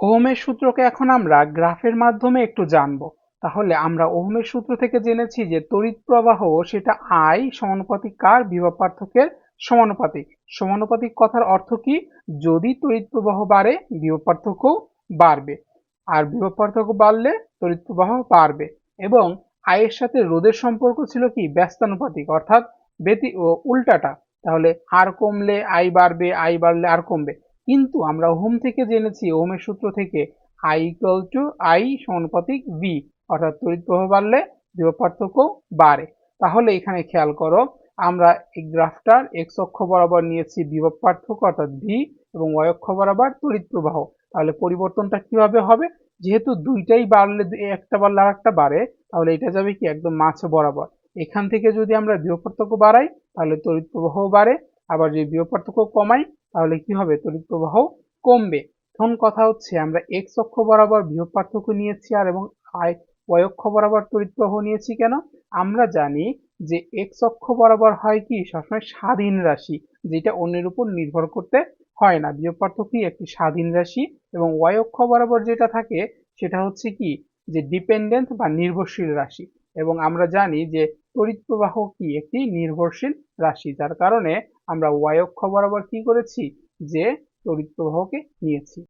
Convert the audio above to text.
ওহমের সূত্রকে এখন আমরা গ্রাফের মাধ্যমে একটু জানব। তাহলে আমরা ওহমের সূত্র থেকে জেনেছি যে তড়িৎ প্রবাহ সেটা আই সমানুপাতিক কার বিভব পার্থক্যের সমানুপাতিক। সমানুপাতিক কথার অর্থ কি? যদি তড়িৎ প্রবাহ বাড়ে বিভব পার্থক্য বাড়বে। আর বিভব পার্থক্য বাড়লে তড়িৎ প্রবাহ বাড়বে। এবং আয়ের সাথে রোদের সম্পর্ক ছিল কি? ব্যস্তানুপাতিক, অর্থাৎ ব্যতি ও উল্টাটা। তাহলে আর কমলে আই বাড়বে আই বাড়লে আর কমবে। কিন্তু আমরা ওহম থেকে জেনেছি, ওহমের সূত্র থেকে আই ইকুয়াল টু আই সমানুপাতিক ভি অর্থাৎ তড়িৎ প্রবাহ বাড়লে বিভব পার্থক্য বাড়ে। তাহলে এখানে খেয়াল করো, আমরা এই গ্রাফটার এক্স অক্ষ বরাবর নিয়েছি বিভব পার্থক্য, অর্থাৎ ভি এবং ওয়াই অক্ষ বরাবর তড়িৎ প্রবাহ। তাহলে পরিবর্তনটা কীভাবে হবে? যেহেতু দুইটাই বাড়লে একটা বাড়লে আর একটা বাড়ে, তাহলে এটা যাবে কি? একদম মাছ বরাবর। এখান থেকে যদি আমরা বিভব পার্থক্য বাড়াই, তাহলে তড়িৎ প্রবাহও বাড়ে আবার যদি বিভব পার্থক্য কমাই, তাহলে কি হবে? তড়িৎ প্রবাহ কমবে। এখন কথা হচ্ছে, আমরা এক্স অক্ষ বরাবর বিভব পার্থক্য নিয়েছি আর এবং আই ওয়াই অক্ষ বরাবর তড়িৎ প্রবাহ নিয়েছি কেন? আমরা জানি যে এক্স অক্ষ বরাবর হয় কি? সবসময় স্বাধীন রাশি, যেটা অন্যের উপর নির্ভর করতে হয় না। বিভব পার্থক্যই একটি স্বাধীন রাশি এবং ওয়াই অক্ষ বরাবর যেটা থাকে, সেটা হচ্ছে কি? যে ডিপেন্ডেন্ট বা নির্ভরশীল রাশি। এবং আমরা জানি যে তড়িৎ প্রবাহ কি একটি নির্ভরশীল রাশি? যার কারণে আমরা ওয়াই অক্ষ বরাবর কি করেছি? যে তড়িৎ প্রবাহকে নিয়েছি।